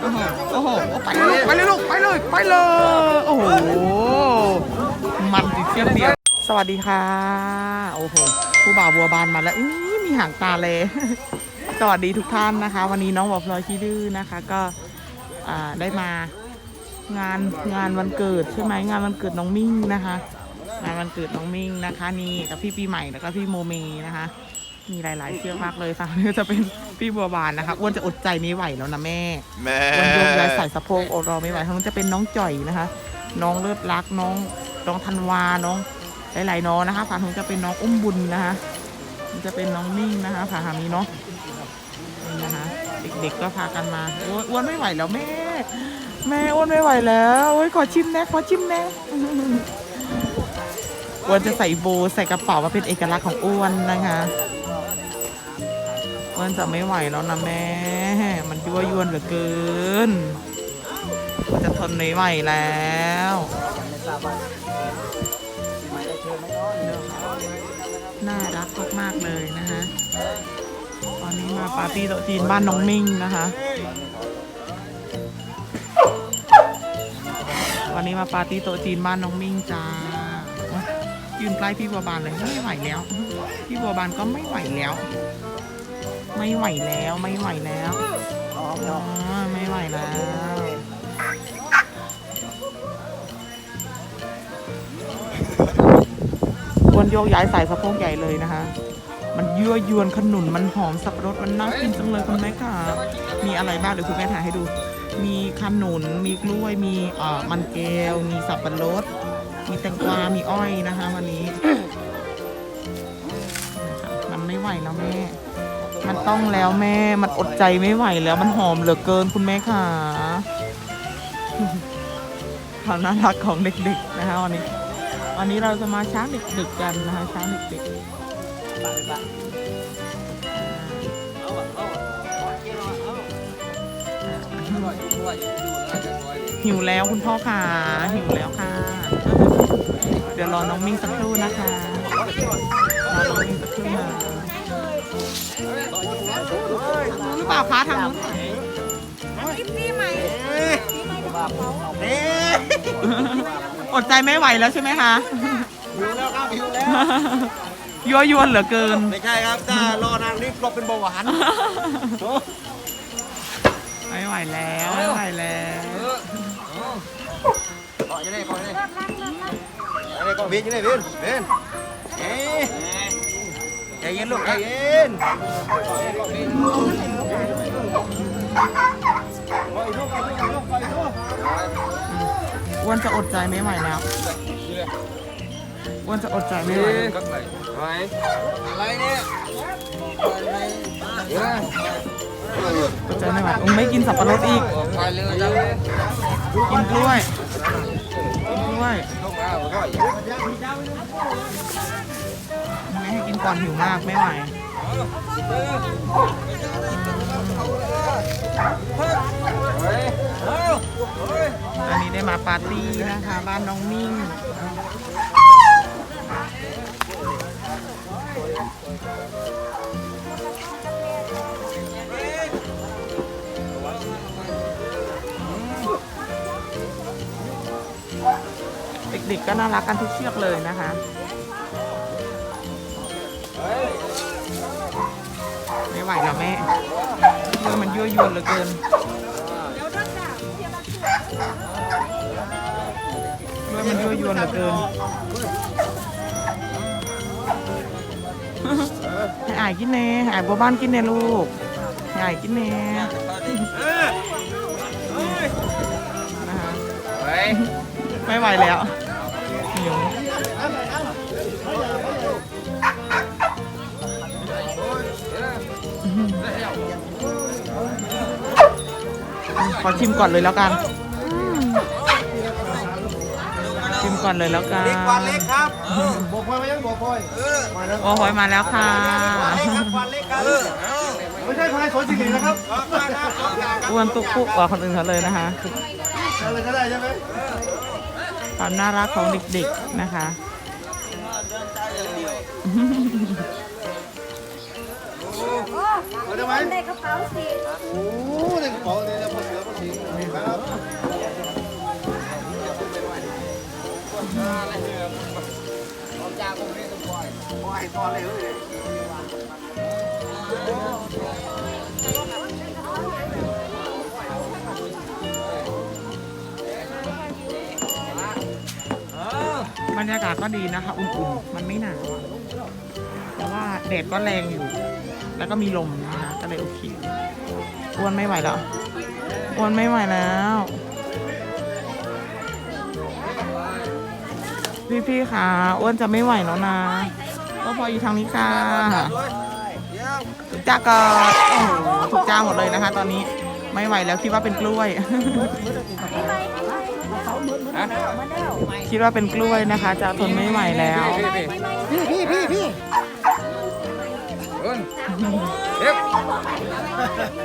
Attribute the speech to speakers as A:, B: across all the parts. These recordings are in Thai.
A: โอ้โหโอ้โหไปเลยไปเลยลูกไปเลยไปเลยโอ้โหมันดิเชียวเดียวสวัสดีค่ะ โอ้โหผู้บ่าวบัวบานมาแล้วอุ๊ยมีหางตาเลย สวัสดีทุกท่านนะคะ วันนี้น้องบอพลอยขี้ดื้อนะคะ ก็ได้มางานงานวันเกิดใช่ไหมงานวันเกิดน้องมิ่งนะคะงานวันเกิดน้องมิ่งนะคะ นี่กับพี่ปีใหม่แล้วก็พี่โมเมนะคะ มีหลาย ๆ เชือกมากเลยค่ะนี่จะเป็นพี่บัวบานนะคะอ้วนจะอดใจไม่ไหวแล้วนะแม่
B: แม่
A: อ้วนโยกย้ายใส่สะโพกโอรอไม่ไหวทั้งนั้นจะเป็นน้องจ่อยนะคะ น้องเลิศรักน้องน้องธันวาน้องหลาย ๆ น้องนะคะฝั่งนู้นจะเป็นน้องอุ้มบุญนะคะมันจะเป็นน้องนิ่งนะคะฝั่งทางนี้เนาะนี่นะคะ เด็ก ๆ ก็พากันมาโอ้ยอ้วนไม่ไหวแล้วแม่ แม่อ้วนไม่ไหวแล้วโอ้ยขอชิมแน่ขอชิมแน่อ้วนจะใส่โบว์ใส่กระเป๋ามาเป็นเอกลักษณ์ของอ้วนนะคะ อ้วนจะไม่ไหวแล้วนะแม่ มันยั่วยวนเหลือเกิน จะทนไม่ไหวแล้วน่ารักมากๆเลยนะคะวันนี้มาปาร์ตี้โต๊ะจีนบ้านน้องมิ่งนะคะวันนี้มาปาร์ตี้โต๊ะจีนบ้านน้องมิ่งจ้ายืนใกล้พี่บัวบานเลยไม่ไหวแล้ว พี่บัวบานก็ไม่ไหวแล้ว ไม่ไหวแล้วไม่ไหวแล้วอ๋อไม่ไหวแล้ววนโยกย้ายสายสะโพกใหญ่เลยนะคะ มันยั่วยวนขนุนมันหอมสับปะรดมันน่ากินจังเลยคุณแม่ค่ะ มีอะไรบ้างเดี๋ยวคุณแม่ถ่ายให้ดู มีขนุนมีกล้วยมีเอ่อมันแก้วมีสับปะรด มีแตงกวา มีอ้อยนะคะ วันนี้มันไม่ไหวแล้วแม่ มันต้องแล้วแม่ มันอดใจไม่ไหวแล้ว มันหอมเหลือเกินคุณแม่ค่ะความน่ารักของเด็กๆนะคะวันนี้ วันนี้เราจะมาช้างเด็กๆกันนะคะช้างเด็กๆหิวแล้วคุณพ่อค่ะ หิวแล้วค่ะ เดี๋ยวรอน้องมิ่งสักครู่นะคะรอน้องมิ่งสักครู่นะ หรือเปล่าคะทางนู้นอดใจไม่ไหวแล้วใช่ไหมคะ
B: หิวแล้วครับหิวแล้ว
A: ยั่วยวนเหลือเกิน
B: ไม่ใช่ครับถ้ารอนางนี่กลบเป็นเบาหวานโอ้
A: ไม่ไหวแล้วไม่ไหวแล้ว
B: ก่อนจะได้ก่อนจะได้จะได้ก่อนบินจะได้บินบินเอ๊ะ ใจเย็นลูกใจเย็น
A: อ้วนจะอดใจไม่ไหวแล้วอ้วนจะอดใจไม่ไหวแล้ว
B: ไปอะไรเนี่ย
A: อดใจไม่ไหวอุ้มไม่กินสับปะรดอีก
B: ไปเลยจัง
A: กินกล้วยกินกล้วยไม่ ให้กินก่อนหิวมากไม่ไหวอันนี้ได้มาปาร์ตี้นะคะ บ้านน้องมิ่งเด็กๆก็น่ารักกันทุกเชือกเลยนะคะ ไม่ไหวแล้วแม่เรื่องมันยั่วยวนเหลือเกินเรื่องมันยั่วยวนเหลือเกินให้อายกินเน่ให้อายบัวบ้านกินเน่ลูกให้อายกินเน่นะคะ
B: ไป
A: ไม่ไหวแล้ว ขอชิมก่อนเลยแล้วกันอืมชิมก่อนเลยแล้วกัน
B: เล็กกว่าเล็กครับบอกพลอยมายังบอกพลอยเออ
A: โอ้โหมาแล้วค่ะ
B: เล็กครับกว่าเล็กครับไม่ใช่พลอยสวนจริงๆนะครับ
A: อ้วนตุกปุกกว่าคนอื่นเขาเลยนะคะ
B: อะไรก็ได้ใช่ไหม
A: ความน่ารักของเด็กๆนะคะ
B: เอาได้ไหม
C: ในกระเป๋าสิ
B: โอ้ในกระเป๋าเนี่ยพอเสือพอสิงครั
A: บผมาผมงปล่อยปล่อยตอบรรยากาศก็ดีนะคะ อุ่นๆ มันไม่หนาวแต่ว่าแดดก็แรงอยู่ แล้วก็มีลมนะ ก็เลยโอเคอ้วนไม่ไหวแล้วอ้วนไม่ไหวแล้วพี่ๆค่ะอ้วนจะไม่ไหวแล้วนะก็พออยู่ทางนี้ค่ะทุกจ้าก็โอ้โหทุกจ้าหมดเลยนะคะ ตอนนี้ไม่ไหวแล้วคิดว่าเป็นกล้วยคิดว่าเป็นกล้วยนะคะ จะทนไม่ไหวแล้ว
B: พี่พี่พี่พี่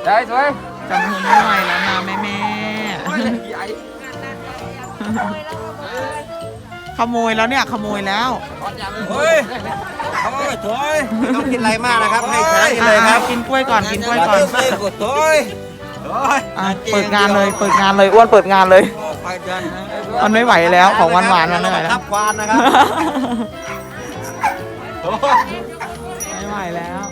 C: ได้สวย
A: จะทนไม่ไหวแล้วนะแม่แม่ขโมยแล้วเนี่ยขโมยแล้ว
C: เฮ้ยทำไมถอย
B: ไม่ต้องกินอะไรมากนะครับให้ช้ากินเลยครับ
A: อะกินกล้วยก่อนกินกล้วยก่อน
C: ไม่กดถอย
A: อะเปิดงานเลยเปิดงานเลยอ้วนเปิดงานเลย
C: ไปกัน
A: มันไม่ไหวแล้วของหวานหวานๆมันไม่ไหวแล้ว
B: ทับควานนะครับ
A: ไม่ไหวแล้ว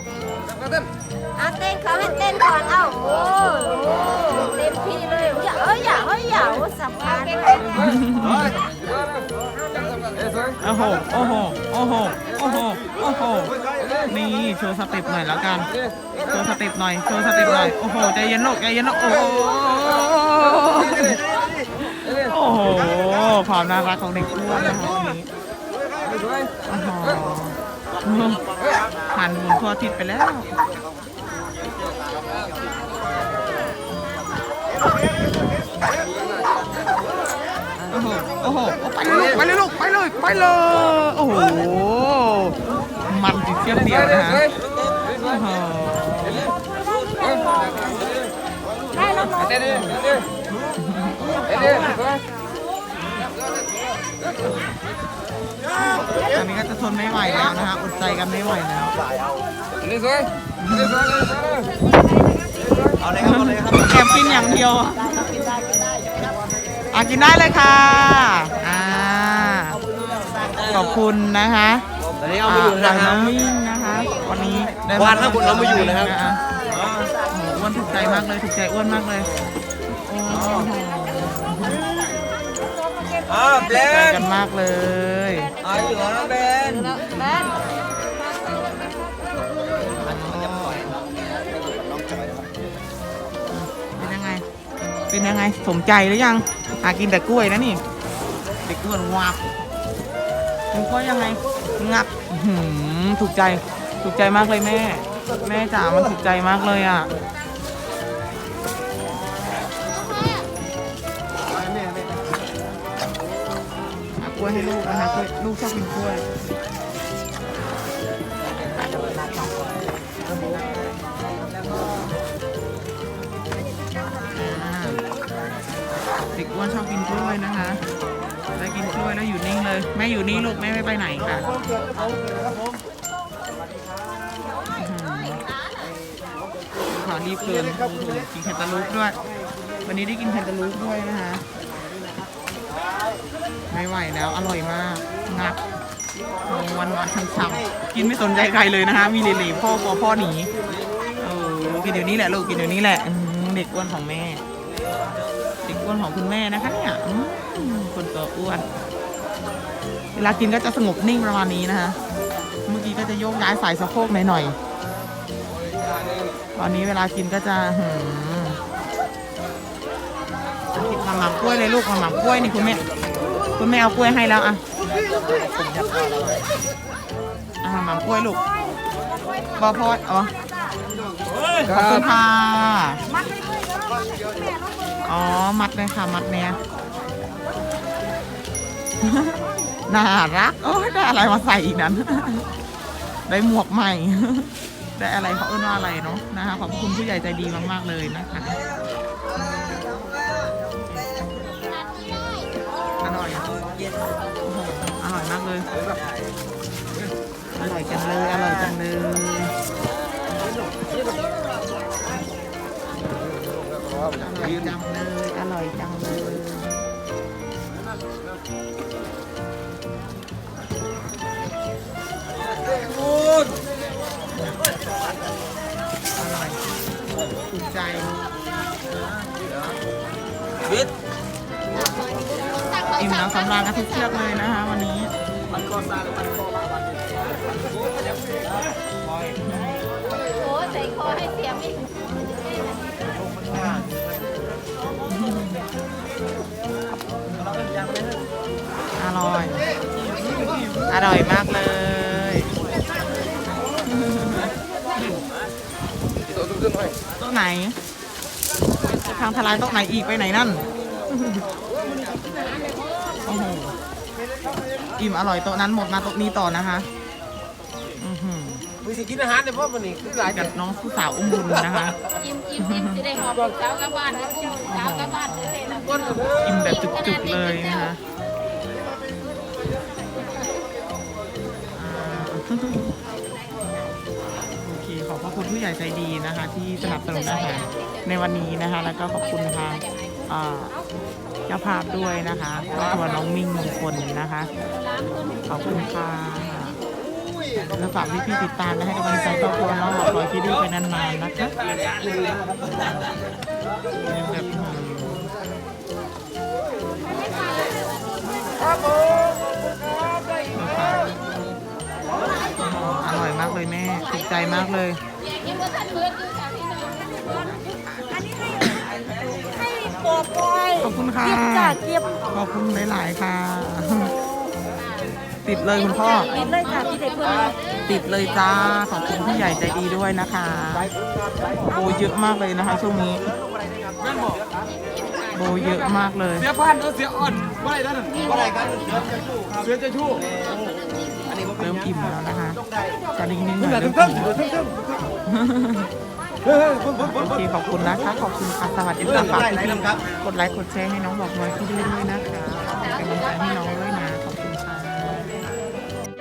D: เอาเต้นเขาให้เต้นก่อนเอ้าโอ้โหเต็มที่เลยอย่าเอ้ยอย่าเอ้ยอย่าโอ้สำคัญ
A: โอ้โห โอ้โห โอ้โห โอ้โห โอ้โห นี่โชว์สเต็ปหน่อยแล้วกัน โชว์สเต็ปหน่อย โชว์สเต็ปหน่อย โอ้โห ใจเย็นลูกใจเย็นลูกโอ้โห โอ้โห ความน่ารักของเด็กอ้วนนะคะวันนี้โอ้โหหันหมุนทั่วอาทิศไปแล้ว โอ้โหไปเลยลูกไปเลยลูกไปเลยไปเลยโอ้โหมันติดเสี้ยวเดียวนะฮะโอ้โห
D: ได้แล้วเนาะ
C: เต้นดิเต้นดิเต้นดิ
A: ตอนนี้ก็จะทนไม่ไหวแล้วนะฮะอดใจกันไม่ไหวแล้ว
C: นี่สวยนี่สวย
B: เอาเลยครับเอาเลยครับ
A: แกมกินอย่างเดียว อะอะกินได้เลยค่ะอ่าขอบคุณนะคะ
B: ตอนนี้เอามาอยู่นะค
A: น้
B: รั
A: อบงมิ่งนะคะ วันนี้ได้
B: วานข้างบนเราไม่อยู่นะครับ
A: อ่โอ้โหอ้วนถูกใจมากเลยถูกใจอ้วนมากเลยโอ้โห
C: อ่าเบ
A: ถูกใจ
C: น
A: กันมากเลย
C: อ่าอยู่นะเบน
D: แม่น
A: เป็นยังไง เป็นยังไง สมใจหรือยัง หากินแต่กล้วยนะนี่เด็กอ้วนวับกินกล้วยยังไงงับอื้อหือถูกใจถูกใจมากเลยแม่ แม่จ๋ามันถูกใจมากเลยอะหากล้วยให้ลูกนะคะกล้วยลูกชอบกินกล้วย เด็กอ้วนชอบกินกล้วยนะคะแล้วกินกล้วยแล้วอยู่นิ่งเลยแม่อยู่นี่ลูกแม่ไม่ไปไหนค่ะอื้อหือขอรีบเกินโอ้โหกินแคนตาลูปด้วย วันนี้ได้กินแคนตาลูปด้วยนะคะไม่ไหวแล้วอร่อยมากงับวันวันๆช้ำๆกินไม่สนใจใครเลยนะคะ มีเหล่ๆพ่อกลัวพ่อหนีเออกินเดี๋ยวนี้แหละลูกกินเดี๋ยวนี้แหละอืมเด็กอ้วนของแม่ เด็กอ้วนของคุณแม่นะคะเนี่ยคนตัวอ้วน เวลากินก็จะสงบนิ่งประมาณนี้นะคะ เมื่อกี้ก็จะโยกย้ายสายสะโพกหน่อยๆ ตอนนี้เวลากินก็จะหืมกินมาหม่ำกล้วยเลยลูกมาหม่ำกล้วยนี่คุณแม่ คุณแม่เอากล้วยให้แล้วอะอะมาหม่ำกล้วยลูกบอพอดอ๋อขอบคุณค่ะ อ๋อ มัดเลยค่ะ มัดเนี้ยน่ารัก โอ้ยได้อะไรมาใส่อีกนั้น ได้หมวกใหม่ ได้อะไรเขาเอิ้นว่าอะไรเนาะนะคะ ขอบคุณผู้ใหญ่ใจดีมาก ๆ เลยนะคะอร่อยโอ้โหอร่อยมากเลย อร่อยจังเลย อร่อยจังเลย อร่อยจังเลยอร่อยจังเลยอร่อยถูกใจ
C: บิด
A: อิ่มน้ำสำราญกันทุกเชือกเลยนะคะวันนี้
D: โร่
A: อยมากเลย
C: ตัวตึ้งๆหน่อย
A: โต๊ะไหนทางทลายโต๊ะไหนอีกไปไหนนั่นโอ้โหอิ่มอร่อยโต๊ะนั้นหมดมาโต๊ะนี้ต่อนะคะอือหือ
C: มีสิกินอาหารเนี่ยพ่อมันนี่หลาย
A: กับน้องผู้สาวอุ้มบุญนะคะ
D: อิ่มอิ่มอิ่มจะได้หอบลูกสาวกลับบ้านนะกุ้งลูกสาวกลับบ้านเลยนะ
C: คนกับ
A: อิ่มแบบจุกๆเลยนะคะ โอเคขอบพระคุณผู้ใหญ่ใจดีนะคะ ที่สนับสนุนอาหารในวันนี้นะคะ แล้วก็ขอบคุณทางอ่าเจ้าภาพด้วยนะคะครอบครัวน้องมิ่งมงคลนะคะ ขอบคุณค่ะแล้วฝากพี่ๆติดตามและให้กำลังใจครอบครัวน้องหลอกลอยพี่ดื้อไปนานๆนะคะแบบอืม ถูกใจมากเลย
D: ยังไม่ทันเบิดอยู่ค่ะพี่น้อง
E: อันนี้ให้ให้ปอปอย
A: ขอบคุณค่ะ
E: เก็บจ้ะเก็บ
A: ขอบคุณหลาย ๆ ค่ะ ติดเลยคุณพ่อ
E: ติดเลยค่ะพี่เด็กเพื่อน
A: ติดเลยจ้า ขอบคุณผู้ใหญ่ใจดีด้วยนะคะโบเยอะมากเลยนะคะช่วงนี้ โบเยอะมากเลย
C: เสียพันเออเสียอ่อนว่าอะไรนั่น
B: ก็ได้ครับ
C: เสียจะชู้
A: เริ่มอิ่มแล้วนะคะจะนิ่งๆหน่
C: มึง
A: อ
C: อยย่า
A: เริ่
C: ตึ้
A: ม
C: ง
A: อิ่ม
C: ๆตึ้งๆเฮ้ยๆพุ่นพุ่นพุ่น
A: โอเคขอบคุณนะคะขอบคุณค่ะสวัสดีค่ะฝากพี่ๆกดไลค์กดแชร์ให้น้องบอกน้อยที่ด้วยนะคะเป็นกำลังใจให้น้องด้วยนะ